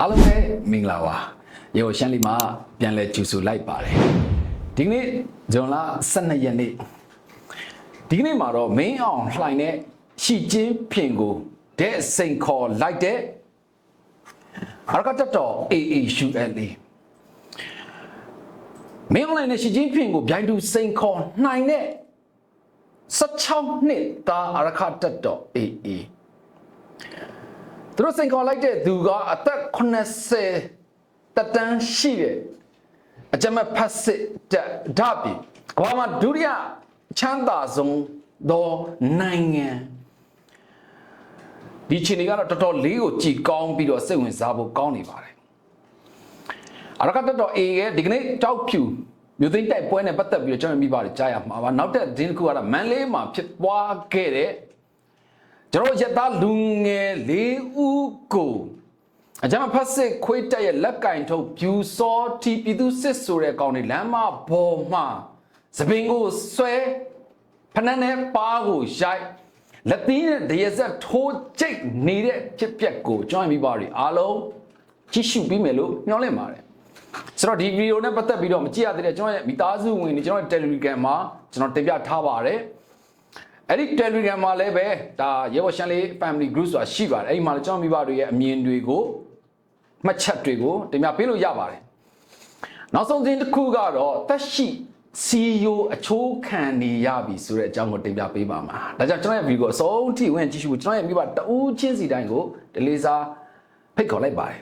အားလုံးပဲမင်္ဂလာပါရေကိုရှမ်းလီမှာပြန်လဲကြိုဆိုလိုက်ပါတယ်ဒီကနေ့ဇွန်လ12ရက်နေ့ဒီကနေ့မှာတော့ main အောင်လှိုင်တဲ့ရှီချင်းဖြင်ကိုတဲ့စိန်ခေါ်လိုက်တဲ့အရကတတော် AAULA မင်းအွန်လိုင်းနဲ့ရှီချင်းဖြင်ကိုဗျိုင်းတူစိန်ခေါ်နိုင်တဲ့16နှစ်သားအရခတတော် AA သူတို့စိန်ခေါ်လိုက်တဲ့သူကအသက်80တက်တန်းရှိတယ်အကြမ်းဖတ်စစ်တပ်ဓာပြီကမ္ဘာမှာဒုတိယချမ်းသာဆုံးသောနိုင်ငံဒီချင်းတွေကတော့တော်တော်လေးကိုကြည်ကောင်းပြီးတော့စိတ်ဝင်စားဖို့ကောင်းနေပါတယ်အရကတတော် A ရဲ့ဒီကနေ့တောက်ဖြူမြို့သိမ်းတိုက်ပွဲနဲ့ပတ်သက်ပြီးတော့ကျွန်တော်မိပါတယ်ကြားရမှာပါနောက်တဲ့ဒင်းတစ်ခုကတော့မန်လေးမှာဖြစ်ပွားခဲ့တဲ့ ကျွန်တော်ရက်သားလူငယ်၄ဦးကိုအကြမ်းဖတ်စစ်ခွေးတက်ရဲ့လက်ကင်ထုတ်ဖြူစောတီပြည်သူစစ်ဆိုတဲ့ကောင်တွေလမ်းမပေါ်မှာသပင်ကိုဆွဲဖနက်နဲ့ပါးကိုရိုက်လက်သီးနဲ့တရဆက်ထိုးကျိတ်နေတဲ့ဖြစ်ပျက်ကိုကျွန်တော်မိပါတွေအားလုံးကြည့်ရှုပြီးမယ်လို့ညွှန်လင့်ပါတယ်ဆိုတော့ဒီဗီဒီယိုနဲ့ပတ်သက်ပြီးတော့မကြည့်ရသေးတဲ့ကျွန်တော်ရဲ့မိသားစုဝင်တွေကျွန်တော်ရဲ့ Telegram မှာကျွန်တော်တင်ပြထားပါတယ် အဲ့ဒီ Telegram မှာလည်းပဲဒါရေဘော်ရှန်လေး Family Group ဆိုတာရှိပါတယ်အဲ့ဒီမှာလည်းကျွန်တော်မိဘတွေရဲ့အမြင်တွေကိုမှတ်ချက်တွေကိုတင်ပြပေးလို့ရပါတယ်နောက်ဆုံးသတင်းတစ်ခုကတော့တက်ရှိ CEO အချိုးခံနေရပြီဆိုတဲ့အကြောင်းကိုတင်ပြပေးပါမှာဒါကြောင့်ကျွန်တော်ရဲ့ဗီဒီယိုကိုအဆုံးထိဝင်ကြည့်ရှုဖို့ကျွန်တော်ရဲ့မိဘတဦးချင်းစီတိုင်းကိုဒီလေးစားဖိတ်ခေါ်လိုက်ပါတယ်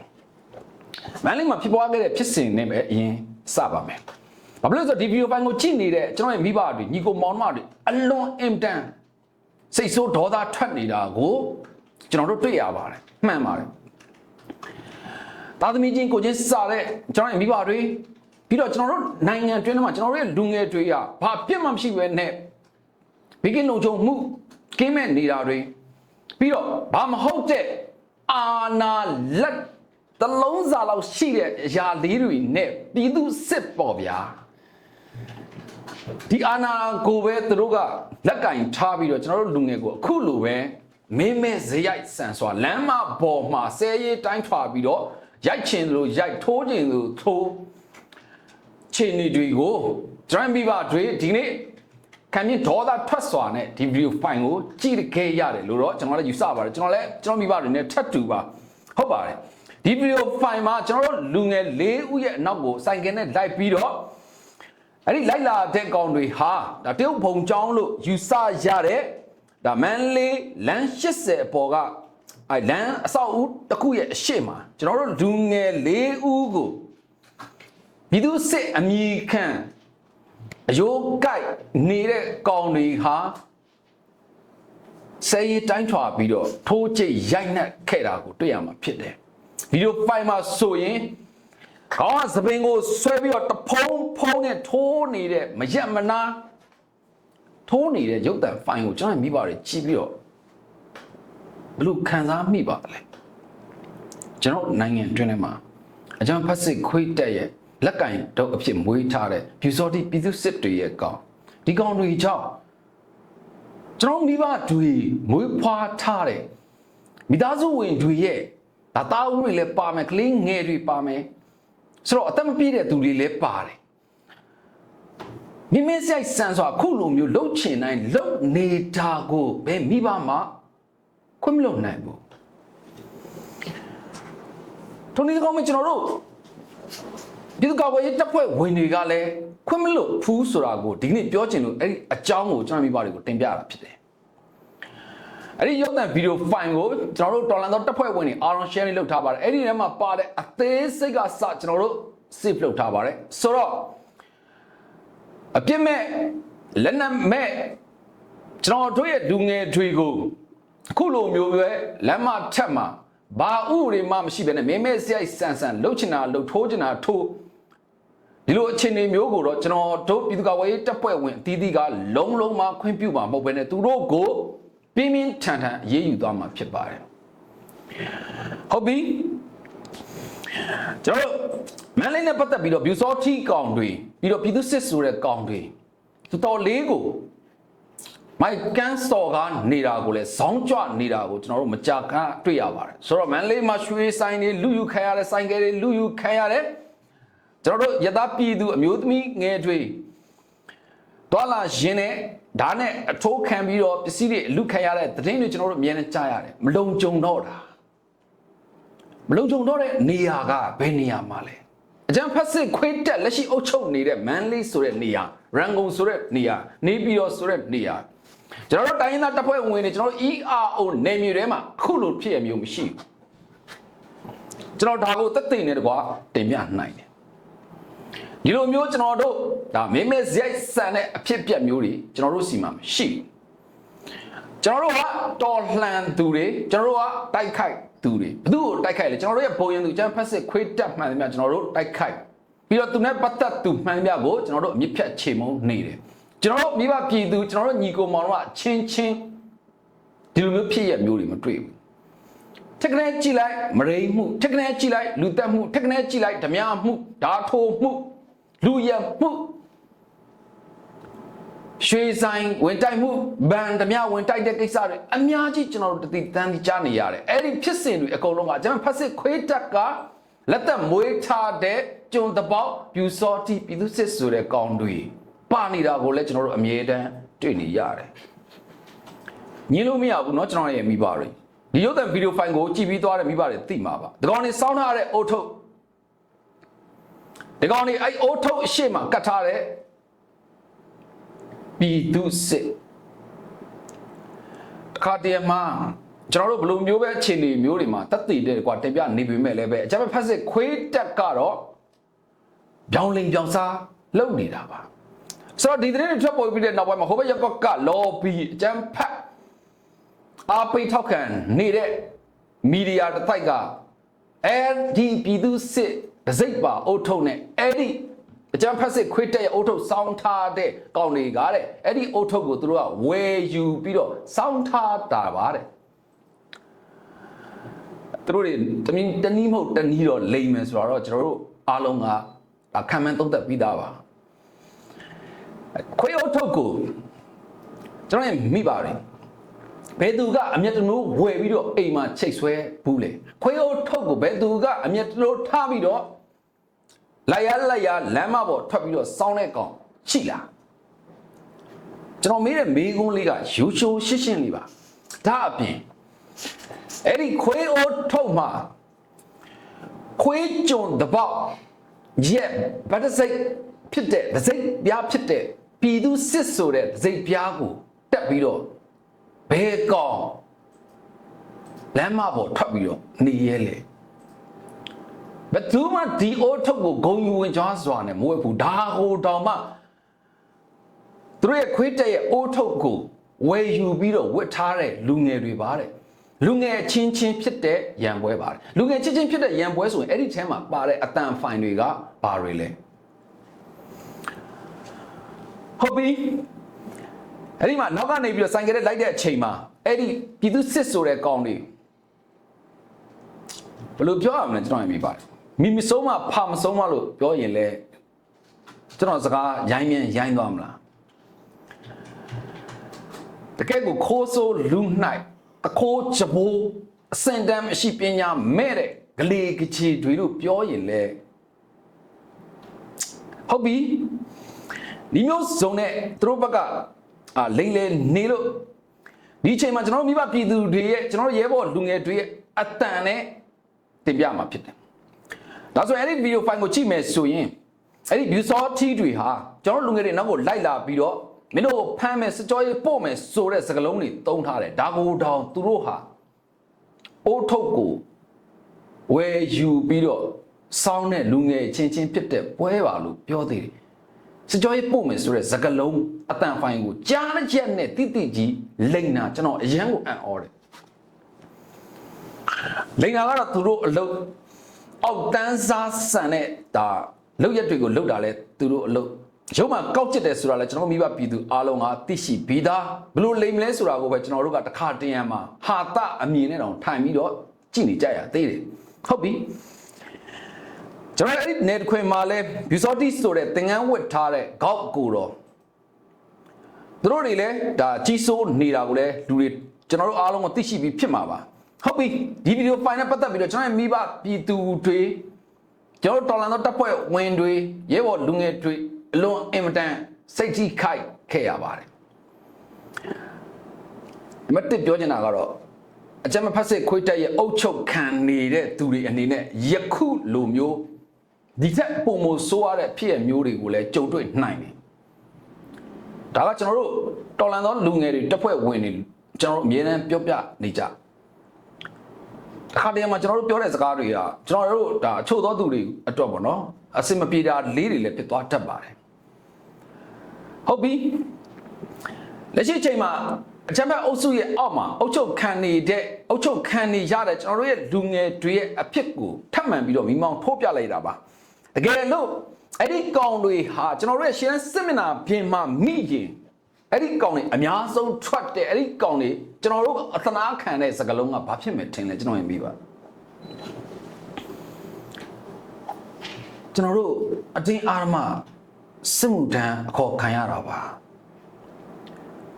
မန်လေးမှာဖြစ်ပွားခဲ့တဲ့ဖြစ်စဉ်နဲ့ပဲအရင်စပါမယ်။ ဘာဖြစ်လို့လဲဆိုတော့ဒီဗီဒီယိုပိုင်းကိုကြည့်နေတဲ့ကျွန်တော်ရဲ့မိဘတွေညီကိုမောင်နှမတွေအလွန်အင်တန်စိတ်ဆိုးဒေါသထွက်နေတာကိုကျွန်တော်တို့တွေ့ရပါတယ်မှန်ပါတယ်။သားသမီးချင်းကိုချင်းစားတဲ့ကျွန်တော်ရဲ့မိဘတွေပြီးတော့ကျွန်တော်တို့နိုင်ငံတွင်းထဲမှာကျွန်တော်တို့ရဲ့လူငယ်တွေကဘာပြစ်မှမရှိဘဲနဲ့ဘေးကင်းလုံခြုံမှုကင်းမဲ့နေတာတွေပြီးတော့ဘာမဟုတ်တဲ့အာနာလက်တလုံးစာလောက်ရှိတဲ့အရာလေးတွေနဲ့ပြည်သူစစ်ပေါ်ဗျာ ဒီအာနာကိုပဲသူတို့ကလက်ကင်ထားပြီးတော့ကျွန်တော်တို့လူငယ်ကိုအခုလိုပဲမင်းမဲဇရိုက်ဆန်စွာလမ်းမပေါ်မှာဆဲရေးတိုင်းထွာပြီးတော့ရိုက်ချင်လို့ရိုက်ထိုးချင်လို့ထိုးခြေနေတွေကိုကျွန်တော်မိဘတွေဒီနေ့ခံမြင့်ဒေါသထွက်စွာနဲ့ဒီဗီဒီယိုဖိုင်ကိုကြည့်ခဲ့ရတယ်လို့တော့ကျွန်တော်လည်းယူဆပါတယ်ကျွန်တော်လည်းကျွန်တော်မိဘတွေနဲ့ထပ်တူပါဟုတ်ပါတယ်ဒီဗီဒီယိုဖိုင်မှာကျွန်တော်တို့လူငယ်၄ဦးရဲ့အနောက်ကိုစိုင်ကင်နဲ့လိုက်ပြီးတော့ အဲ့ဒီလိုက်လာတဲ့ကောင်တွေဟာဒါတရုတ်ဘုံကျောင်းလို့ယူဆရတဲ့ဒါမန်လေးလမ်း80အပေါ်ကအဲလမ်းအဆောက်အဦတစ်ခုရဲ့အရှိမကျွန်တော်တို့လူငယ်၄ဦးကိုပြည်သူစစ်အမိခံအယိုးကိုက်နေတဲ့ကောင်တွေဟာဆဲရီတိုင်းထွာပြီးတော့ထိုးကျိတ်ရိုက်နှက်ခဲ့တာကိုတွေ့ရမှာဖြစ်တယ်ဗီဒီယိုဖိုင်မှာဆိုရင် ခေါင်းကသပင်ကိုဆွဲပြီးတော့တဖုံးဖုံးနဲ့ထိုးနေတဲ့မရက်မနာထိုးနေတဲ့ရုပ်တံဖိုင်ကိုကျွန်တော်မိပါတယ်ကြည့်ပြီးတော့ဘလို့ခံစားမိပါလဲကျွန်တော်နိုင်ငံအတွင်းထဲမှာအကြံဖတ်စစ်ခွေးတက်ရဲ့လက်ကင်တော့အဖြစ်မွေးထားတဲ့ပြူစောတိပြည်သူစစ်တွေရဲ့ကောင်ဒီကောင်တွေကြောင့်ကျွန်တော်မိဘတွေမွေးဖွားထားတဲ့မိသားစုဝင်တွေရဲ့ဒါသားဦးတွေလည်းပါမယ်ကလေးငယ်တွေပါမယ် ဆိုတော့အသက်မပြည့်တဲ့သူတွေလည်းပါတယ်မိမဆိုင်ဆန်စွာခုလိုမျိုးလှုပ်ချင်တိုင်းလှုပ်နေတာကိုဘယ်မိဘမှခွင့်မလုပ်နိုင်ဘူးထုံးနေကောင်းမကျွန်တော်တို့ပြည်သူ့ကာကွယ်ရေးတပ်ဖွဲ့ဝင်တွေကလည်းခွင့်မလို့ဖူးဆိုတာကိုဒီကနေ့ပြောချင်လို့အဲ့ဒီအကြောင်းကိုကျွန်တော်မိဘတွေကိုတင်ပြတာဖြစ်တယ်။ အဲ့ဒီရုပ်သံဗီဒီယိုဖိုင်ကိုကျွန်တော်တို့တော်လန်သောတပ်ဖွဲ့ဝင်တွေအားလုံး share လုပ်ထားပါတယ်။အဲ့ဒီထဲမှာပါတဲ့အသေးစိတ်ကစကျွန်တော်တို့ save လုပ်ထားပါတယ်။ဆိုတော့အပြစ်မဲ့လက်နက်မဲ့ကျွန်တော်တို့ရဲ့လူငယ်တွေကိုအခုလိုမျိုးပဲလမ်းမထက်မှာဘာဥတွေမှမရှိဘဲနဲ့မင်းမဲစရိုက်ဆန်ဆန်လှုပ်ချင်တာလှုပ်ထိုးချင်တာထိုးဒီလိုအခြေအနေမျိုးကိုတော့ကျွန်တော်တို့ပြည်သူ့ကာကွယ်ရေးတပ်ဖွဲ့ဝင်အသီးသီးကလုံးလုံးမခွင့်ပြုမှာမဟုတ်ဘဲနဲ့သူတို့ကို ပြင်းပြင်းထန်ထန်အေးအေးယူသွားမှာဖြစ်ပါတယ်ဟုတ်ပြီကျွန်တော်မန်လေးနဲ့ပတ်သက်ပြီးတော့ဘျူစောထီကောင်တွေပြီးတော့ပြည်သူစစ်ဆိုတဲ့ကောင်တွေသူတော်လေးကိုမိုက်ကန်စော်ကားနေတာကိုလည်းဇောင်းကြွနေတာကိုကျွန်တော်တို့မကြာခဏတွေ့ရပါတယ်ဆိုတော့မန်လေးမှာရွှေဆိုင်တွေလူယူခံရတဲ့ဆိုင်ကယ်တွေလူယူခံရတဲ့ကျွန်တော်တို့ယသားပြည်သူအမျိုးသမီးငယ်တွေတွာလာရင်နဲ့ ဓာတ်နဲ့အထိုးခံပြီးတော့ပစ္စည်းတွေလူခံရတဲ့သတင်းတွေကျွန်တော်တို့အမြဲတမ်းကြားရတယ်မလုံခြုံတော့တာမလုံခြုံတော့တဲ့နေရာကဘယ်နေရာမှာလဲအကြံဖက်စစ်ခွေးတက်လက်ရှိအုပ်ချုပ်နေတဲ့မန်လေးဆိုတဲ့နေရာရန်ကုန်ဆိုတဲ့နေရာနေပြည်တော်ဆိုတဲ့နေရာကျွန်တော်တို့တိုင်းရင်းသားတပ်ဖွဲ့ဝင်တွေကျွန်တော်တို့ ERO နေမြေထဲမှာအခုလိုဖြစ်ရမျိုးမရှိဘူးကျွန်တော်ဒါကိုသက်သေနဲ့တကွာတင်ပြနိုင်တယ် ဒီလိုမျိုးကျွန်တော်တို့ဒါမင်းမဲဇိုက်ဆန်တဲ့အဖြစ်အပျက်မျိုးတွေကျွန်တော်တို့စီမှာမရှိဘူးကျွန်တော်တို့ကတော်လှန်သူတွေကျွန်တော်တို့ကတိုက်ခိုက်သူတွေဘယ်သူ့ကိုတိုက်ခိုက်လဲကျွန်တော်တို့ရဲ့ဘုံရင်သူကျန်ဖက်စစ်ခွေးတက်မှန်တယ်များကျွန်တော်တို့တိုက်ခိုက်ပြီးတော့သူနဲ့ပတ်သက်သူမှန်တယ်များကိုကျွန်တော်တို့အမြင့်ဖြတ်ချေမုန်းနေတယ်ကျွန်တော်တို့မိဘပြည်သူကျွန်တော်တို့ညီကိုမောင်တို့ကချင်းချင်းဒီလိုမျိုးဖြစ်ရမျိုးတွေမတွေ့ဘူးထက်ကနေကြည့်လိုက်မရိမှုထက်ကနေကြည့်လိုက်လူတက်မှုထက်ကနေကြည့်လိုက်ဓမြမှုဓာထိုးမှု လူရမှုရွှေဆိုင်ဝင်တိုက်မှုဗန်ဓမြဝင်တိုက်တဲ့ကိစ္စတွေအများကြီးကျွန်တော်တို့တတိတန်းကြီးကြားနေရတယ်အဲ့ဒီဖြစ်စဉ်တွေအကုန်လုံးကကျွန်တော်ဖက်စစ်ခွေးတက်ကလက်သက်မွေးထားတဲ့ကျုံတပေါက်ပြူစောတိပြည်သူစစ်ဆိုတဲ့ကောင်တွေပါနေတာကိုလည်းကျွန်တော်တို့အမြဲတမ်းတွေ့နေရတယ်ညင်လို့မရဘူးเนาะကျွန်တော်ရဲ့မိဘတွေဒီရုပ်သံဗီဒီယိုဖိုင်ကိုကြည့်ပြီးသွားတဲ့မိဘတွေသိမှာပါဒီကောင်တွေစောင်းထားတဲ့အိုးထုတ် ဒီကောင်တွေအဲ့အိုးထုတ်အရှိမကတ်ထားတဲ့ပြည်သူစစ်တခါတည်းမှာကျွန်တော်တို့ဘယ်လိုမျိုးပဲအခြေအနေမျိုးတွေမှာတက်တည်တဲ့ကွာတင်ပြနေပေမဲ့လည်းပဲအကြမ်းဖက်စစ်ခွေးတက်ကတော့ပြောင်းလင်ပြောင်းစားလုပ်နေတာပါဆိုတော့ဒီသတင်းတွေထွက်ပေါ်ပြီးတဲ့နောက်ပိုင်းမှာဟိုဘက်ရက်ကွက်ကလော်ဘီအကြမ်းဖက်အားပေးထောက်ခံနေတဲ့မီဒီယာတစ်တိုက်ကအဲဒီပြည်သူစစ် ဒစိတ်ပါအုတ်ထုံနဲ့အဲ့ဒီအကြမ်းဖက်စစ်ခွေးတက်ရဲ့အုတ်ထုပ်စောင်းထားတဲ့ကောင်တွေကတဲ့အဲ့ဒီအုတ်ထုပ်ကိုသူတို့ကဝယ်ယူပြီးတော့စောင်းထားတာပါတဲ့သူတို့တွေတမင်းတနည်းမဟုတ်တနည်းတော့လိမ်မယ်ဆိုတော့ကျွန်တော်တို့အားလုံးကဒါခံမှန်းသုံးသပ်ပြီးသားပါခွေးအုတ်ထုပ်ကိုကျွန်တော်မိပါတယ်ဘယ်သူကအမျက်တနိုးဝယ်ပြီးတော့အိမ်မှာချိတ်ဆွဲဘူးလေခွေးအုတ်ထုပ်ကိုဘယ်သူကအမျက်တနိုးထားပြီးတော့ လိုက်ရလိုက်ရလမ်းမပေါ်ထွက်ပြီးတော့စောင်းတဲ့ကောင်ရှိလားကျွန်တော်မေးတဲ့မေးခွန်းလေးကရိုးချိုးရှင်းရှင်းလေးပါဒါအပြင်အဲ့ဒီခွေးအိုးထုတ်မှာခွေးကြုံတပေါက်ရက်ဗတ်စိတ်ဖြစ်တဲ့ဒစိတ်ပြားဖြစ်တဲ့ပြည်သူစစ်ဆိုတဲ့ဒစိတ်ပြားကိုတက်ပြီးတော့ဘဲကောင်လမ်းမပေါ်ထွက်ပြီးတော့နေရဲလေ ဘယ်သူမှဒီအိုးထုတ်ကိုဂုံယူဝင်ကြွားစွာနဲ့မဝဲဘူးဒါဟိုတောင်မှသူတို့ရဲ့ခွေးတက်ရဲ့အိုးထုတ်ကိုဝယ်ယူပြီးတော့ဝတ်ထားတဲ့လူငယ်တွေပါတဲ့လူငယ်ချင်းချင်းဖြစ်တဲ့ရံပွဲပါတယ်လူငယ်ချင်းချင်းဖြစ်တဲ့ရံပွဲဆိုရင်အဲ့ဒီထဲမှာပါတဲ့အတန်ဖိုင်တွေကဘာတွေလဲဟုတ်ပြီအဲ့ဒီမှာနောက်ကနေပြီးတော့ဆိုင်ကလေးလိုက်တဲ့အချိန်မှာအဲ့ဒီပြည်သူစစ်ဆိုတဲ့ကောင်တွေဘယ်လိုပြောရမလဲကျွန်တော်ရင်မိပါတယ် မိမဆုံးမဖာမဆုံးမလို့ပြောရင်လဲကျွန်တော်စကားရိုင်းမြန်ရိုင်းသွားမလားတကယ်ကိုခိုးဆိုးလူနိုင်တခိုးချဘိုးအစင်တမ်းမရှိပညာမဲ့တဲ့ဂလေကချီတွေလို့ပြောရင်လဲဟုတ်ပြီဒီမျိုးစုံနဲ့သူတို့ဘက်ကအာလိမ့်လေနေလို့ဒီအချိန်မှာကျွန်တော်တို့မိဘပြည်သူတွေရဲ့ကျွန်တော်တို့ရဲဘော်လူငယ်တွေရဲ့အတန်နဲ့တင်ပြမှာဖြစ်တယ် ဒါဆိုရင်အဲ့ဒီဗီဒီယိုဖိုင်ကိုကြည့်မယ်ဆိုရင်အဲ့ဒီ view source ထီတွေဟာကျွန်တော်တို့လူငယ်တွေနောက်ကိုလိုက်လာပြီးတော့မင်းတို့ဖမ်းမယ်စကြောရေးပို့မယ်ဆိုတဲ့စကားလုံးတွေတုံးထားတယ်ဒါကိုတောင်သူတို့ဟာအိုးထုတ်ကိုဝယ်ယူပြီးတော့စောင်းတဲ့လူငယ်ချင်းချင်းဖြစ်တဲ့ပွဲပါလို့ပြောသေးတယ်စကြောရေးပို့မယ်ဆိုတဲ့စကားလုံးအတန်ဖိုင်ကိုကြားတဲ့ချက်နဲ့တိတိကြီးလိန်နာကျွန်တော်အရန်ကိုအံ့ဩတယ်လိန်နာကတော့သူတို့အလုပ် အောက်တန်းစားဆန်တဲ့ဒါလောက်ရက်တွေကိုလောက်တာလဲသူတို့အလုပ်ရုံးမှာကောက်ကျစ်တယ်ဆိုတာလဲကျွန်တော်မိဘပြည်သူအားလုံးကသိရှိပြီးသားဘလို့လိမ်မလဲဆိုတာကိုပဲကျွန်တော်တို့ကတစ်ခါတရံမှာဟာတအမြင်နဲ့တောင်ထိုင်ပြီးတော့ကြည့်နေကြရသေးတယ်ဟုတ်ပြီကျွန်တော်အဲ့ဒီ net ခွင်မှာလဲ Busotti ဆိုတဲ့သင်္ကန်းဝတ်ထားတဲ့ဂေါက်ကိုတော့ဘသူတို့တွေလည်းဒါကြီးစိုးနေတာကိုလည်းလူတွေကျွန်တော်တို့အားလုံးကိုသိရှိပြီးဖြစ်မှာပါ ဟုတ်ပြီဒီဗီဒီယိုဖိုင်နဲ့ပတ်သက်ပြီးတော့ကျွန်တော်ရဲ့မိဘပြည်သူတွေကျွန်တော်တော်လန်သောတပ်ဖွဲ့ဝင်တွေရဲဘော်လူငယ်တွေအလွန်အင်မတန်စိတ်ကြီးခိုက်ခဲ့ရပါတယ်မတ်တစ်ပြောချင်တာကတော့အကြမ်းမဖက်စစ်ခွေးတက်ရဲ့အုတ်ချုပ်ခံနေတဲ့သူတွေအနေနဲ့ယခုလိုမျိုးဒီထက်ပုံမဆိုးရတဲ့ဖြစ်ရမျိုးတွေကိုလည်းကြုံတွေ့နိုင်တယ်ဒါကကျွန်တော်တို့တော်လန်သောလူငယ်တွေတပ်ဖွဲ့ဝင်တွေကျွန်တော်တို့အမြဲတမ်းပြောပြနေကြ ခါတည်းမှာကျွန်တော်တို့ပြောတဲ့စကားတွေကကျွန်တော်တို့ဒါအချို့သောသူတွေအတွက်ပေါ့နော်အစင်မပြေတာလေးတွေလည်းဖြစ်သွားတတ်ပါတယ်ဟုတ်ပြီလက်ရှိအချိန်မှာအချမ်းဘတ်အုပ်စုရဲ့အောက်မှာအုပ်ချုပ်ခံနေတဲ့အုပ်ချုပ်ခံနေရတဲ့ကျွန်တော်တို့ရဲ့လူငယ်တွေရဲ့အဖြစ်ကိုထပ်မံပြီးတော့မိမောင်းထိုးပြလိုက်တာပါတကယ်လို့အဲ့ဒီကောင်တွေဟာကျွန်တော်တို့ရဲ့ရှင်းစစ်မျက်နှာပြင်မှာမိရင် အဲ့ဒီကောင်တွေအများဆုံးထွက်တဲ့အဲ့ဒီကောင်တွေကျွန်တော်တို့အသနာခံတဲ့စကလုံးကဘာဖြစ်မယ်ထင်လဲကျွန်တော်ရင်ပြီးပါကျွန်တော်တို့အတင်းအာရမစစ်မှုထမ်းအခေါ်ခံရတာပါ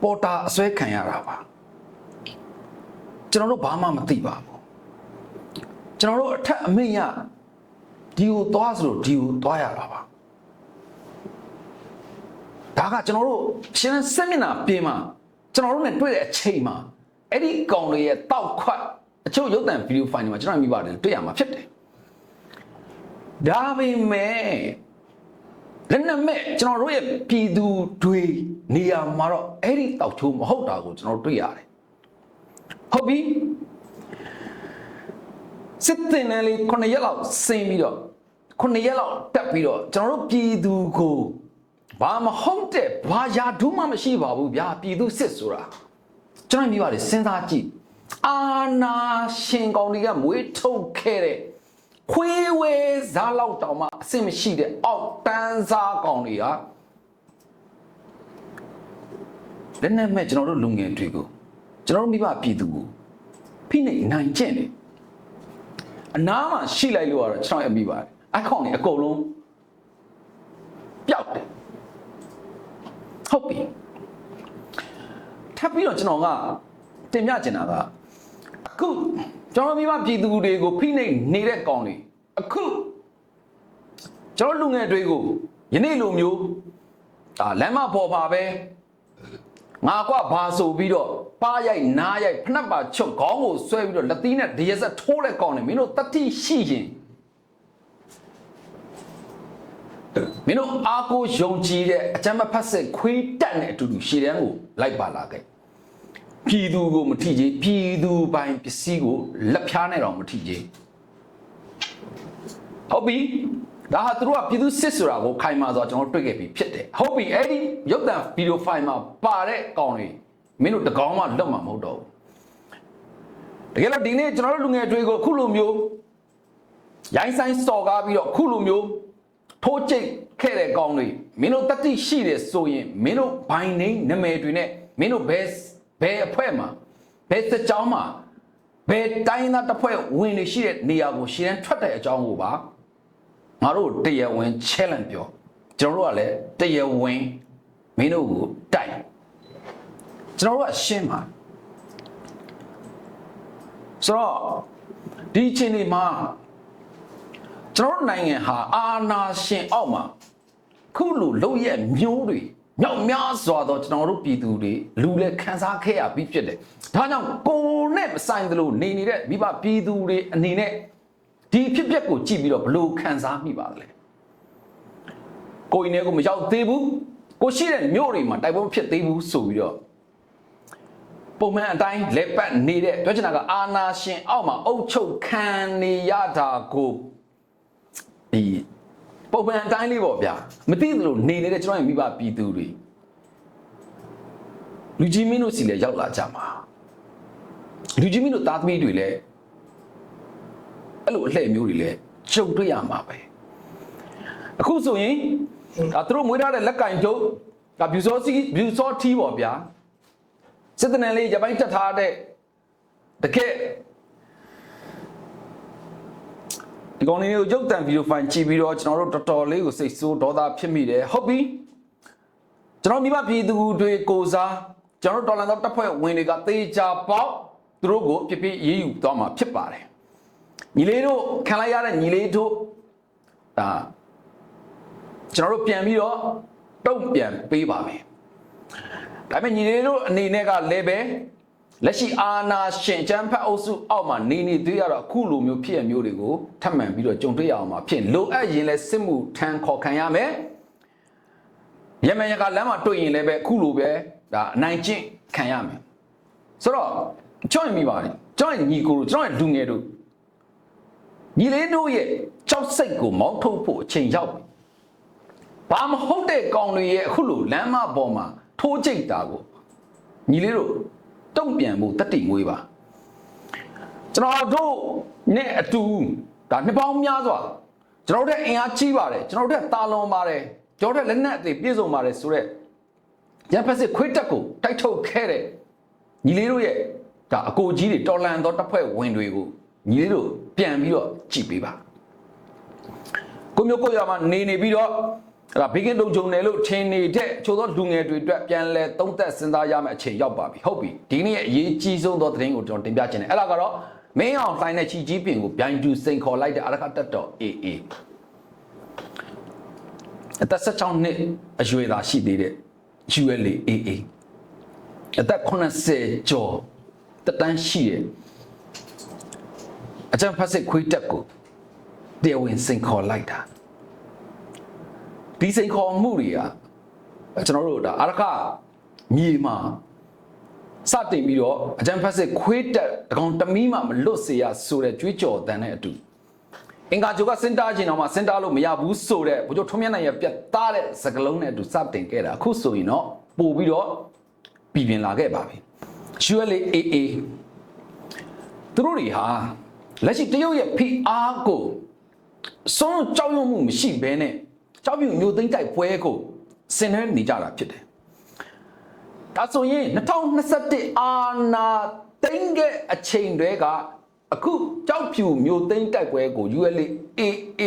ပေါ်တာအစွဲခံရတာပါကျွန်တော်တို့ဘာမှမသိပါဘူးကျွန်တော်တို့အထက်အမိန့်ရဒီကိုသွားဆိုလို့ဒီကိုသွားရတာပါ ဒါကကျွန်တော်တို့ရှင်းစက်မျက်နှာပြင်မှာကျွန်တော်တို့ ਨੇ တွေ့တဲ့အချိန်မှာအဲ့ဒီကောင်တွေရဲ့တောက်ခွတ်အချို့ရုပ်သံဗီဒီယိုဖိုင်တွေမှာကျွန်တော်မိပါတယ်တွေ့ရမှာဖြစ်တယ်ဒါပေမဲ့လက်နက်မဲ့ကျွန်တော်တို့ရဲ့ပြည်သူတွေနေရာမှာတော့အဲ့ဒီတောက်ချိုးမဟုတ်တာကိုကျွန်တော်တို့တွေ့ရတယ်ဟုတ်ပြီစစ်တင်နယ်လေး9ရက်လောက်ဆင်းပြီးတော့9ရက်လောက်တက်ပြီးတော့ကျွန်တော်တို့ပြည်သူကို ဘာမဟုတ်တဲ့ဘာယာဒုမှမရှိပါဘူးဗျာပြည်သူစစ်ဆိုတာကျွန်တော်မိပါတယ်စဉ်းစားကြည့်အာနာရှင်ကောင်တွေကမွေးထုတ်ခဲ့တဲ့ခွေးဝဲဇားလောက်တောင်မှအဆင်မရှိတဲ့အောက်တန်းစားကောင်တွေကလက်နဲ့မဲ့ကျွန်တော်တို့လူငယ်တွေကိုကျွန်တော်တို့မိဘပြည်သူကိုဖိနှိပ်နိုင်ကျင့်တယ်အနားမှာရှိလိုက်လို့ကတော့ကျွန်တော်အမိပါတယ်အခေါင်နေအကုန်လုံးပျောက်တယ် ဟုတ်ပြီထပ်ပြီးတော့ကျွန်တော်ကတင်ပြချင်တာကအခုကျွန်တော်မိဘပြည်သူတွေကိုဖိနှိပ်နေတဲ့ကောင်တွေအခုကျွန်တော်လူငယ်တွေကိုယနေ့လိုမျိုးဒါလမ်းမပေါ်ပါပဲငါကွာဘာဆိုပြီးတော့ပါရိုက်နားရိုက်ဖနှက်ပါချုပ်ခေါင်းကိုဆွဲပြီးတော့လက်သီးနဲ့ဒရက်ဆက်ထိုးတဲ့ကောင်တွေမင်းတို့တတိရှိရင် မင်းတို့အားကိုယုံကြည်တဲ့အကြမ်းမဖက်စစ်ခွေးတက်နဲ့အတူတူရှည်တန်းကိုလိုက်ပါလာခဲ့ပြည်သူကိုမထိချေပြည်သူပိုင်ပစ္စည်းကိုလက်ဖြားနဲ့တော့မထိချေဟုတ်ပြီဒါဟာသူတို့ကပြည်သူစစ်ဆိုတာကိုခိုင်မာစွာကျွန်တော်တွေ့ခဲ့ပြီးဖြစ်တယ်ဟုတ်ပြီအဲ့ဒီရုပ်သံဗီဒီယိုဖိုင်မှာပါတဲ့ကောင်တွေမင်းတို့တကောင်မှလွတ်မှာမဟုတ်တော့ဘူးတကယ်လို့ဒီနေ့ကျွန်တော်တို့လူငယ်တွေကိုအခုလိုမျိုးရိုင်းဆိုင်စော်ကားပြီးတော့အခုလိုမျိုး ထိုးကျိတ်ခဲ့တဲ့ကောင်တွေမင်းတို့တတိရှိတယ်ဆိုရင်မင်းတို့ဘိုင်နေနမယ်တွေနဲ့မင်းတို့ဘယ်ဘယ်အဖွဲ့မှာဘယ်စကြောင်းမှာဘယ်တိုင်းသားတစ်ဖွဲ့ဝင်နေရှိတဲ့နေရာကိုရှင်းထွက်တဲ့အကြောင်းကိုပါငါတို့တရားဝင် challenge ပြောကျွန်တော်တို့ကလည်းတရားဝင်မင်းတို့ကိုတိုက်ကျွန်တော်တို့ကရှင်းပါဆိုတော့ဒီအချိန်ဒီမှာ ကျွန်တော်တို့နိုင်ငံဟာအာဏာရှင်အောက်မှာခုလိုလုံရဲ့မျိုးတွေမြောက်များစွာသောကျွန်တော်တို့ပြည်သူတွေလူလည်းခံစားခဲ့ရပြီးဖြစ်တယ်။ဒါကြောင့်ကိုယ်နဲ့မဆိုင်သလိုနေနေတဲ့မိဘပြည်သူတွေအနေနဲ့ဒီဖြစ်ပျက်ကိုကြည့်ပြီးတော့ဘလို့ခံစားမိပါသလဲ။ကိုယ်နဲ့ကိုမရောက်သေးဘူး။ကိုရှိတဲ့မြို့တွေမှာတိုက်ပွဲဖြစ်သေးဘူးဆိုပြီးတော့ပုံမှန်အတိုင်းလက်ပတ်နေတဲ့ပြောချင်တာကအာနာရှင်အောက်မှာအုပ်ချုပ်ခံနေရတာကိုဒီ ပုံမှန်အတိုင်းလေးပေါ့ဗျာမသိသလိုနေနေတဲ့ကျွန်တော်ရဲ့မိဘပြည်သူတွေလူကြီးမင်းတို့စီလည်းရောက်လာကြမှာလူကြီးမင်းတို့သားသမီးတွေလည်းအဲ့လိုအလှည့်မျိုးတွေလည်းကြုံတွေ့ရမှာပဲအခုဆိုရင်ဒါသူတို့မွေးထားတဲ့လက်ကင်ကျုပ်ဒါဘျူစောစီဘျူစောထီးပေါ့ဗျာစစ်တနန်လေးရပိုင်းတက်ထားတဲ့တကယ် ဒီကောင်လေးကိုရုပ်တံဗီဒီယိုဖိုင်ကြည့်ပြီးတော့ကျွန်တော်တို့တော်တော်လေးကိုစိတ်ဆိုးဒေါသဖြစ်မိတယ်ဟုတ်ပြီကျွန်ကျွန်တော်မိဘပြည်သူတွေကိုစားကျွန်တော်တော်လန်သောတပ်ဖွဲ့ဝင်တွေကတေချာပေါက်သူတို့ကိုပြပြရေးယူသွားမှာဖြစ်ပါတယ်ညီလေးတို့ခံလိုက်ရတဲ့ညီလေးတို့ဒါကျွန်တော်တို့ပြန်ပြီးတော့တုံ့ပြန်ပေးပါမယ်ဒါပေမဲ့ညီလေးတို့အနေနဲ့ကလည်းပဲ လက်ရှိအာနာရှင်ချမ်းဖတ်အုပ်စုအောက်မှာနေနေသေးရတော့အခုလိုမျိုးဖြစ်ရမျိုးတွေကိုထပ်မံပြီးတော့ကြုံတွေ့ရအောင်မှာဖြစ်လိုအပ်ရင်လည်းစစ်မှုထမ်းခေါ်ခံရမယ်ရမန်ရကလမ်းမှာတွေ့ရင်လည်းပဲအခုလိုပဲဒါအနိုင်ကျင့်ခံရမယ်ဆိုတော့ကြောက်ရင်မိပါတယ်ကြောက်ရင်ညီကိုတို့ကျွန်တော်ရဲ့လူငယ်တို့ညီလေးတို့ရဲ့ကြောက်စိတ်ကိုမောင်းထုတ်ဖို့အချိန်ရောက်ပြီဘာမဟုတ်တဲ့ကောင်တွေရဲ့အခုလိုလမ်းမပေါ်မှာထိုးကြိတ်တာကိုညီလေးတို့ တုံ့ပြန်ဖို့တတိငွေပါကျွန်တော်တို့နဲ့အတူဒါနှစ်ပေါင်းများစွာကျွန်တော်တို့တဲ့အင်အားကြီးပါတယ်ကျွန်တော်တို့ကတာလွန်ပါတယ်ကျွန်တော်တို့လက်နက်အသေးပြည့်စုံပါတယ်ဆိုတော့ရန်ဖက်စစ်ခွေးတက်ကိုတိုက်ထုတ်ခဲ့တဲ့ညီလေးတို့ရဲ့ဒါအကိုကြီးတွေတော်လန်သောတပ်ဖွဲ့ဝင်တွေကိုညီလေးတို့ပြန်ပြီးတော့ကြည်ပေးပါကိုမျိုးကိုရမှာနေနေပြီးတော့ အဲ့ဒါဘေးကင်းလုံခြုံတယ်လို့ထင်နေတဲ့ချို့သောလူငယ်တွေအတွက်ပြန်လဲသုံးသက်စဉ်းစားရမယ့်အချိန်ရောက်ပါပြီဟုတ်ပြီဒီနေ့အရေးကြီးဆုံးသောသတင်းကိုကျွန်တော်တင်ပြချင်တယ်အဲ့ဒါကတော့မင်းအောင်တိုင်းတဲ့ချီကြီးပင်ကိုဗျိုင်းတူစိန်ခေါ်လိုက်တဲ့အရခတက်တော် AA အသက်16နှစ်အရွယ်သာရှိသေးတဲ့ ULA AA အသက်80ကျော်တက်တန်းရှိတယ်အကြံဖတ်စစ်ခွေးတက်ကိုတရားဝင်စိန်ခေါ်လိုက်တာ ဒီစိန်ခေါ်မှုတွေကကျွန်တော်တို့ဒါအရခမြေမှာစတင်ပြီးတော့အကြံဖတ်စစ်ခွေးတက်တကောင်တမီးမှမလွတ်စေရဆိုတဲ့ကြွေးကြော်တန်တဲ့အတူအင်္ဂါဂျိုကစင်တာချင်းတော့မှစင်တာလို့မရဘူးဆိုတဲ့ဘုရားထုံးမြတ်နိုင်ရပြတ်သားတဲ့စကလုံးနဲ့အတူစတင်ခဲ့တာအခုဆိုရင်တော့ပို့ပြီးတော့ပြည်ပြင်လာခဲ့ပါပြီ ULA AA သူတို့တွေဟာလက်ရှိတရုတ်ရဲ့ဖိအားကိုစွန့်ကြောက်ရွံ့မှုမရှိဘဲနဲ့ ကြောက်ပြူမျိုးသိမ့်တိုက်ပွဲကိုဆင်နွှဲနေကြတာဖြစ်တယ်။ဒါဆိုရင်2021အာနာသိမ့်တဲ့အချိန်တွေကအခုကြောက်ပြူမျိုးသိမ့်တိုက်ပွဲကို ULA AA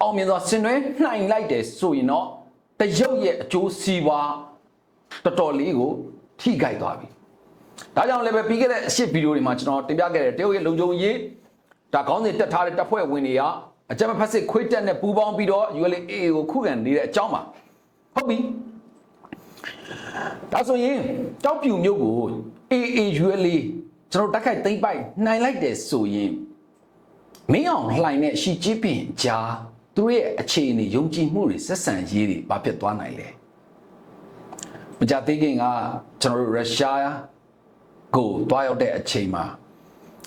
အောင်မြင်စွာဆင်နွှဲနှိုင်လိုက်တယ်ဆိုရင်တော့တရုတ်ရဲ့အကျိုးစီးပွားတော်တော်လေးကိုထိခိုက်သွားပြီ။ဒါကြောင့်လည်းပဲပြီးခဲ့တဲ့အရှစ်ဗီဒီယိုတွေမှာကျွန်တော်တင်ပြခဲ့တဲ့တရုတ်ရဲ့လုံခြုံရေးဒါခေါင်းစဉ်တက်ထားတဲ့တပ်ဖွဲ့ဝင်တွေက အကြမ်းဖက်စစ်ခွေးတက်နဲ့ပူးပေါင်းပြီးတော့ ULA AA ကိုခုခံနေတဲ့အကြောင်းပါဟုတ်ပြီဒါဆိုရင်တောက်ပြူမျိုးကို AA ULA ကျွန်တော်တက်ခိုက်သိမ့်ပိုက်နိုင်လိုက်တယ်ဆိုရင်မင်းအောင်လှိုင်နဲ့ရှီချစ်ပင်ကြားသူတို့ရဲ့အခြေအနေယုံကြည်မှုတွေဆက်ဆံရေးတွေဘာဖြစ်သွားနိုင်လဲမကြသေးခင်ကကျွန်တော်တို့ရုရှားကိုတွားရောက်တဲ့အချိန်မှာ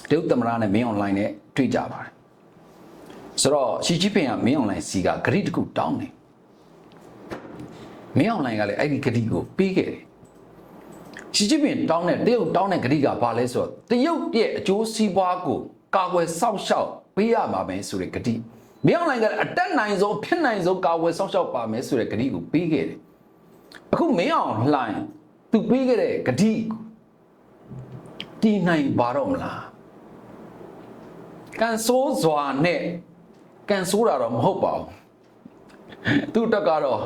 တရုတ်သမ္မတနဲ့မင်းအွန်လိုင်းနဲ့တွေ့ကြပါတယ် ဆိုတော့ရှီချီပင်ကမင်းအွန်လိုင်းစီကဂရိတခုတောင်းတယ်မင်းအွန်လိုင်းကလည်းအဲ့ဒီဂရိကိုပေးခဲ့တယ်ရှီချီပင်တောင်းတဲ့တရုတ်တောင်းတဲ့ဂရိကဘာလဲဆိုတော့တရုတ်ရဲ့အကျိုးစီးပွားကိုကာကွယ်စောင့်ရှောက်ပေးရမှာပဲဆိုတဲ့ဂရိမင်းအွန်လိုင်းကအတက်နိုင်ဆုံးဖြစ်နိုင်ဆုံးကာကွယ်စောင့်ရှောက်ပါမယ်ဆိုတဲ့ဂရိကိုပေးခဲ့တယ်အခုမင်းအောင်လှိုင်းသူပေးခဲ့တဲ့ဂတိတည်နိုင်ပါတော့မလားကန်ဆိုးစွာနဲ့ ကန်ဆိုးတာတော့မဟုတ်ပါဘူးသူ့တက်ကတော့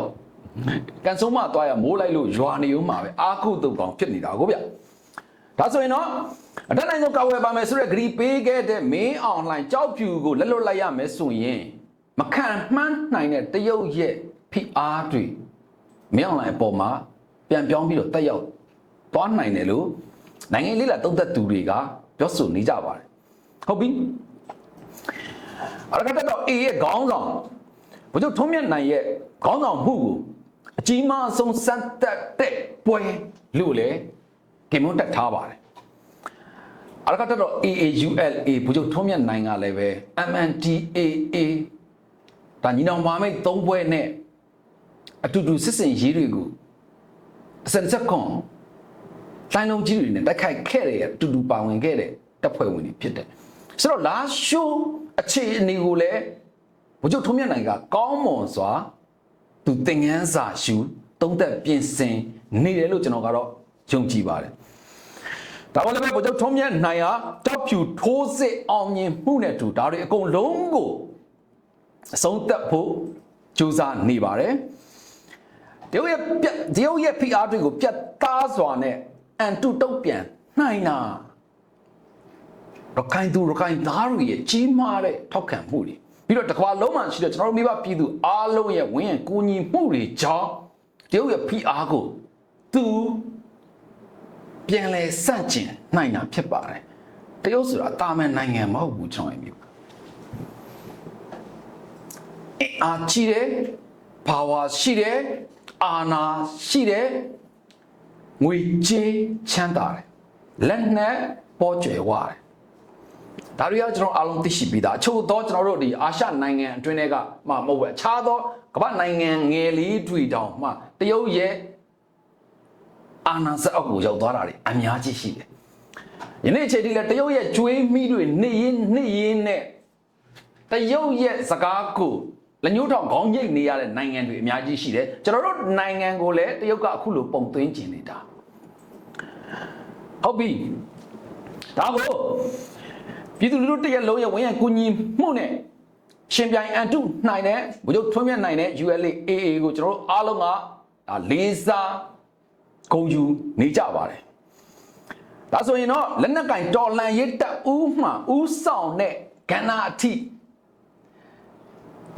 ကန်ဆိုးမှသွားရမိုးလိုက်လို့ရွာနေဦးမှာပဲအာကုတုတ်ကောင်ဖြစ်နေတာကိုဗျဒါဆိုရင်တော့အတက်နိုင်ဆုံးကာဝယ်ပါမယ်ဆိုရက်ဂရီပေးခဲ့တဲ့မင်းအောင်လှိုင်းကြောက်ဖြူကိုလက်လွတ်လိုက်ရမယ်ဆိုရင်မခံမှန်းနိုင်တဲ့တရုတ်ရဲ့ဖိအားတွေမင်းအောင်လှိုင်းအပေါ်မှာပြန်ပြောင်းပြီးတော့တက်ရောက်သွားနိုင်တယ်လို့နိုင်ငံလေးလာတုံးသက်သူတွေကပြောဆိုနေကြပါတယ်ဟုတ်ပြီ အရကတက်တော့ A ရဲ့ခေါင်းဆောင်ဘုချုပ်ထုံးမြတ်နိုင်ရဲ့ခေါင်းဆောင်မှုကိုအကြီးမားဆုံးစမ်းသက်တဲ့ပွဲလို့လေဂိမ်းမွန်တက်ထားပါတယ်အရကတက်တော့ AAULA ဘုချုပ်ထုံးမြတ်နိုင်ကလည်းပဲ MNDAA ဒါညီနောင်မဟာမိတ်၃ပွဲနဲ့အတူတူစစ်စင်ရေးတွေကိုအစံဆက်ခွန်တိုင်းလုံးကြီးတွေနဲ့တိုက်ခိုက်ခဲ့တဲ့အတူတူပါဝင်ခဲ့တဲ့တပ်ဖွဲ့ဝင်တွေဖြစ်တယ် ဆိုတော့လာရှိုးအခြေအနေကိုလည်းဘုချုပ်ထုံးမြတ်နိုင်ကကောင်းမွန်စွာသူသင်ငန်းစာယူသုံးသက်ပြင်ဆင်နေတယ်လို့ကျွန်တော်ကတော့ယုံကြည်ပါတယ်ဒါပေါ်လည်းပဲဗိုလ်ချုပ်ထုံးမြတ်နိုင်ဟာတောက်ဖြူထိုးစစ်အောင်မြင်မှုနဲ့အတူဒါတွေအကုန်လုံးကိုအဆုံးသတ်ဖို့ကြိုးစားနေပါတယ်တတရုတ်ရဲ့ပြက်တရုတ်ရဲ့ဖိအားတွေကိုပြတ်သားစွာနဲ့အန်တုတုတ်ပြန်နိုင်တာ ရခိုင်သူရခိုင်သားတွေရဲ့ကြီးမားတဲ့ထောက်ခံမှုတွေပြီးတော့တစ်ခွာလုံးမှရှိတဲ့ကျွန်တော်တို့မိဘပြည်သူအားလုံးရဲ့ဝင်းရံကူညီမှုတွေကြောင့်တရုတ်ရဲ့ဖိအားကိုသူပြန်လဲစန့်ကျင်နိုင်တာဖြစ်ပါတယ်တရုတ်ဆိုတာတာမန်နိုင်ငံမဟုတ်ဘူးကျွန်တော်ရဲ့မျိုးအားကြီးတယ်ဘာဝရှိတယ်အာနာရှိတယ်ငွေကြေးချမ်းသာတယ်လက်နက်ပေါ်ကျွယ်ဝတယ် ဒါတွေကကျွန်တော်အားလုံးသိရှိပြီးသားအချို့သောကျွန်တော်တို့ဒီအာရှနိုင်ငံအတွင်းတွေကမှမဟုတ်ဘူးအခြားသောကမ္ဘာနိုင်ငံငယ်လေးတွေတောင်မှတရုတ်ရဲ့အာဏာစက်အောက်ကိုရောက်သွားတာတွေအများကြီးရှိတယ်ယနေ့အချိန်ထိလည်းတရုတ်ရဲ့ကျွေးမိတွေနေရင်နေရင်နဲ့တရုတ်ရဲ့စကားကိုလက်ညှိုးထောင်ခေါင်းညိတ်နေရတဲ့နိုင်ငံတွေအများကြီးရှိတယ်ကျွန်တော်တို့နိုင်ငံကိုလည်းတရုတ်ကအခုလိုပုံသွင်းကျင်နေတာဟုတ်ပြီဒါကို ပြည်သူလူထုတရက်လုံးရဲ့ဝန်ရံကူညီမှုနဲ့ရှင်ပြိုင်အန်တုနိုင်တဲ့ဘုရားထွန်းမြတ်နိုင်တဲ့ ULA AA ကိုကျွန်တော်တို့အားလုံးကဒါလေးစားဂုဏ်ယူနေကြပါတယ်ဒါဆိုရင်တော့လက်နက်ကင်တော်လန်ရစ်တက်ဦးမှဦးဆောင်တဲ့ကဏ္ဍအထိ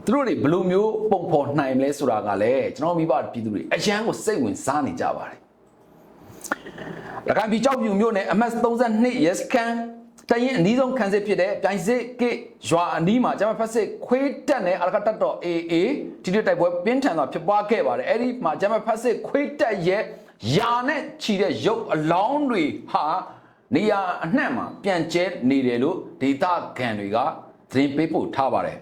သူတို့တွေဘယ်လိုမျိုးပုံဖော်နိုင်မလဲဆိုတာကလည်းကျွန်တော်မိဘပြည်သူတွေအရန်ကိုစိတ်ဝင်စားနေကြပါတယ်။ရခိုင်ပြည်ကြောက်ပြူမြို့နယ် MS32 yes can တရင်အနည်းဆုံးခံစစ်ဖြစ်တဲ့ပြိုင်စစ်ကိရွာအနီးမှာဂျမဖက်စစ်ခွေးတက်နဲ့အရကတက်တော် AA ဒီလိုတိုက်ပွဲပြင်းထန်စွာဖြစ်ပွားခဲ့ပါတယ်အဲ့ဒီမှာဂျမဖက်စစ်ခွေးတက်ရဲ့ယာနဲ့ချီတဲ့ရုပ်အလောင်းတွေဟာနေရာအနှံ့မှာပြန်ကျဲနေတယ်လို့ဒေသခံတွေကသတင်းပေးပို့ထားပါတယ်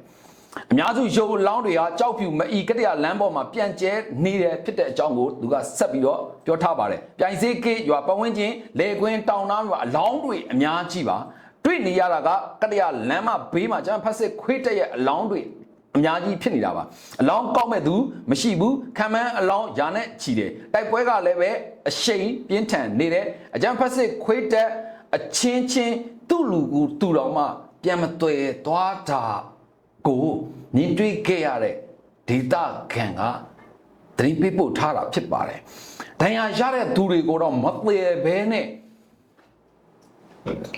အများစုရုပ်အလောင်းတွေကကြောက်ဖြူမအီကတရလမ်းပေါ်မှာပြန်ကျဲနေတယ်ဖြစ်တဲ့အကြောင်းကိုသူကဆက်ပြီးတော့ပြောထားပါတယ်။ပြိုင်စေးကေရွာပဝင်းချင်းလေကွင်းတောင်နားရွာအလောင်းတွေအများကြီးပါ။တွေ့နေရတာကကတရလမ်းမဘေးမှာကျန်ဖက်စစ်ခွေးတက်ရဲ့အလောင်းတွေအများကြီးဖြစ်နေတာပါ။အလောင်းကောက်မဲ့သူမရှိဘူးခံမန်းအလောင်းယာနဲ့ချီတယ်။တိုက်ပွဲကလည်းပဲအရှိန်ပြင်းထန်နေတယ်။အကျန်ဖက်စစ်ခွေးတက်အချင်းချင်းသူ့လူကူသူ့တော်မှပြန်မသွဲသွားတာ ကိုမြင်တွေ့ခဲ့ရတဲ့ဒေတာခံကသတိပေးပို့ထားတာဖြစ်ပါတယ်။ဒဏ်ရာရတဲ့သူတွေကိုတော့မသေးဘဲနဲ့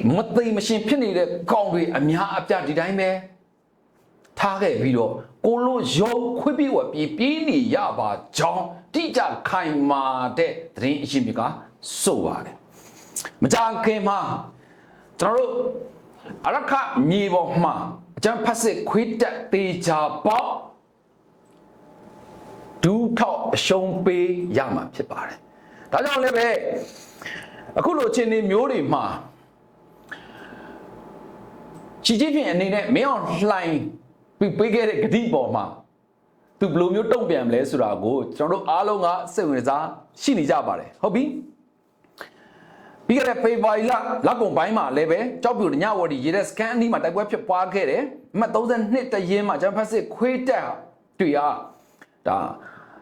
မသိမရှင်ဖြစ်နေတဲ့ကောင်တွေအများအပြားဒီတိုင်းပဲထားခဲ့ပြီးတော့ကိုလိုရုပ်ခွေးပြီးဝပြေးပြေးနေရပါကြောင်းတိကျခိုင်မာတဲ့သတင်းအရှင်မြကဆိုပါတယ်။မကြခင်မှာကျွန်တော်တို့အရခမြေပေါ်မှာ အကျန်းဖတ်စစ်ခွေးတက်သေးချာပေါ့ဒူးထောက်အရှုံးပေးရမှာဖြစ်ပါတယ်။ဒါကြောင့်လည်းပဲအခုလိုအခြေအနေမျိုးတွေမှာချီကြီးဖြင့်အနေနဲ့မင်းအောင်လှိုင်းပြပေးခဲ့တဲ့ဂတိပေါ်မှာသူဘယ်လိုမျိုးတုံ့ပြန်မလဲဆိုတာကိုကျွန်တော်တို့အားလုံးကစိတ်ဝင်စားရှိနေကြပါတယ်ဟုတ်ပြီ ပြီးခဲ့တဲ့ဖေဖော်ဝါရီလလက်ကုံပိုင်းမှာလည်းပဲကြောက်ပြူညဝတီရေတဲ့စကန်အနီးမှာတိုက်ပွဲဖြစ်ပွားခဲ့တယ်အမှတ်32တရင်မှာဂျမ်ဖတ်စစ်ခွေးတက်ဟာတွေ့ရဒါ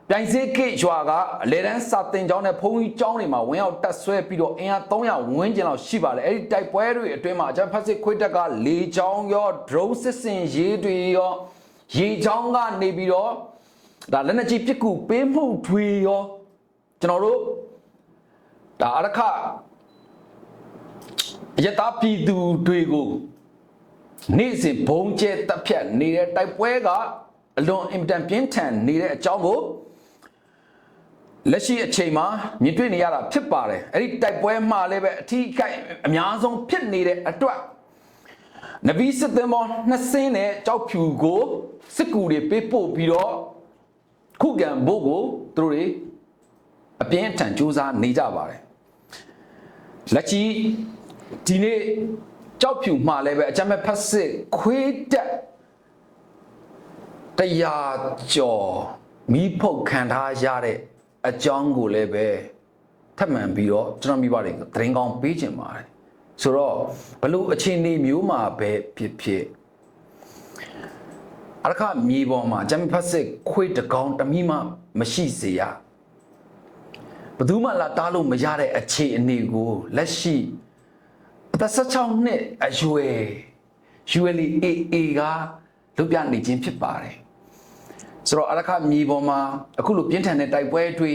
ပြိုင်စေးကိရွာကအလေတန်းစာတင်ကျောင်းနဲ့ဘုံကြီးကျောင်းတွေမှာဝင်ရောက်တက်ဆွဲပြီးတော့အင်အား300ဝန်းကျင်လောက်ရှိပါတယ်အဲ့ဒီတိုက်ပွဲတွေအတွင်းမှာဂျမ်ဖတ်စစ်ခွေးတက်ကလေချောင်းရော drone စစ်စင်ရေးတွေရောရေချောင်းကနေပြီးတော့ဒါလက်နက်ကြီးပစ်ကူပေးမှုတွေရောကျွန်တော်တို့ဒါအရခ ယတာပြည်သူတွေကိုနေ့စဉ်ဘုံကျဲတပ်ဖြတ်နေတဲ့တိုက်ပွဲကအလွန်အင်တန်ပြင်းထန်နေတဲ့အကြောင်းကိုလက်ရှိအချိန်မှာမြင်တွေ့နေရတာဖြစ်ပါတယ်အဲ့ဒီတိုက်ပွဲမှာလည်းပဲအထီးကိုက်အများဆုံးဖြစ်နေတဲ့အတွက်နဗီစစ်သင်္ဘောနှစ်စင်းနဲ့ကြောက်ဖြူကိုစစ်ကူတွေပေးပို့ပြီးတော့ခုခံဖို့ကိုသူတို့တွေအပြင်းထန်စူးစမ်းနေကြပါတယ်လက်ရှိ ဒီနေ့ကြောက်ဖြူမှာလည်းပဲအကြမ်းမဲ့ဖက်စစ်ခွေးတက်တရားကျော်မိဖုတ်ခံထားရတဲ့အကြောင်းကိုလည်းပဲထပ်မံပြီးတော့ကျွန်တော်မိဘတွေသတင်းကောင်းပေးခြင်းပါတယ်ဆိုတော့ဘလို့အခြေအနေမျိုးမှာပဲဖြစ်ဖြစ်အရခမြေပေါ်မှာအကြမ်းဖက်စစ်ခွေးတကောင်တမိမှမရှိစေရဘယ်သူမှလာတားလို့မရတဲ့အခြေအနေကိုလက်ရှိအသက် 16နှစ်အရွယ် ULA AA ကလုပ်ပြနေခြင်းဖြစ်ပါတယ်ဆိုတော့အရခမြေပေါ်မှာအခုလိုပြင်းထန်တဲ့တိုက်ပွဲတွေ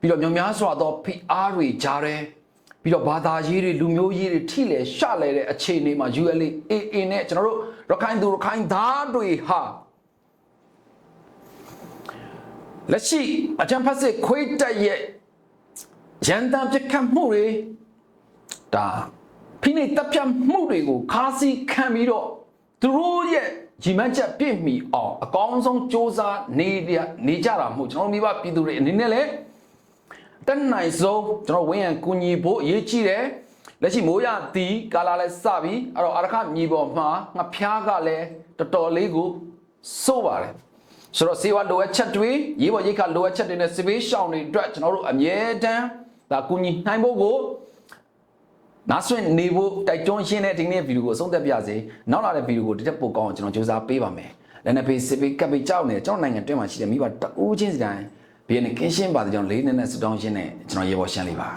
ပြီးတော့မြောင်များစွာသောဖိအားတွေကြားတယ်ပြီးတော့ဘာသာရေးတွေလူမျိုးရေးတွေထိလေရှလဲတဲ့အခြေအနေမှာ ULA AA နဲ့ကျွန်တော်တို့ရခိုင်သူရခိုင်သားတွေဟာလက်ရှိအကြံဖတ်စစ်ခွေးတက်ရဲ့ရန်တမ်းပြစ်ခတ်မှုတွေဒါ ဖိနှိပ်တပ်ဖြတ်မှုတွေကိုခါးစီခံပြီးတော့သူတို့ရဲ့ကြီးမန်းချက်ပြည့်မီအောင်အကောင်းဆုံးစ조사နေရနေကြတာမဟုတ်ကျွန်တော်တို့မိဘပြည်သူတွေအနေနဲ့လည်းတက်နိုင်ဆုံးကျွန်တော်ဝင်းရန်ကူညီဖို့အရေးကြီးတယ်လက်ရှိမိုးရတီကာလာလဲစပြီအဲ့တော့အရခမြေပေါ်မှာငါဖျားကလည်းတော်တော်လေးကိုစိုးပါတယ်ဆိုတော့စေဝါလိုအပ်ချက်တွေရေးပေါ်ရိတ်ခလိုအပ်ချက်တွေနဲ့စပေးရှောင်းတွေအတွက်ကျွန်တော်တို့အမြဲတမ်းဒါကူညီနိုင်ဖို့ကို နားဆွင့်နေဖို့တိုက်တွန်းရှင်းတဲ့ဒီနေ့ဗီဒီယိုကိုအဆုံးသတ်ပြစေနောက်လာတဲ့ဗီဒီယိုကိုတစ်တက်ပိုကောင်းအောင်ကျွန်တော်စူးစမ်းပေးပါမယ်လည်းနဲ့ဖေးစပေးကပ်ပေးကြောက်နေကျွန်တော်နိုင်ငံတွင်းမှာရှိတဲ့မိဘတအူးချင်းစီတိုင်းဘီယန်ကင်းရှင်းပါတဲ့ကြောင့်လေးနဲ့နဲ့စတောင်းရှင်းနဲ့ကျွန်တော်ရေပေါ်ရှင်းလေးပါ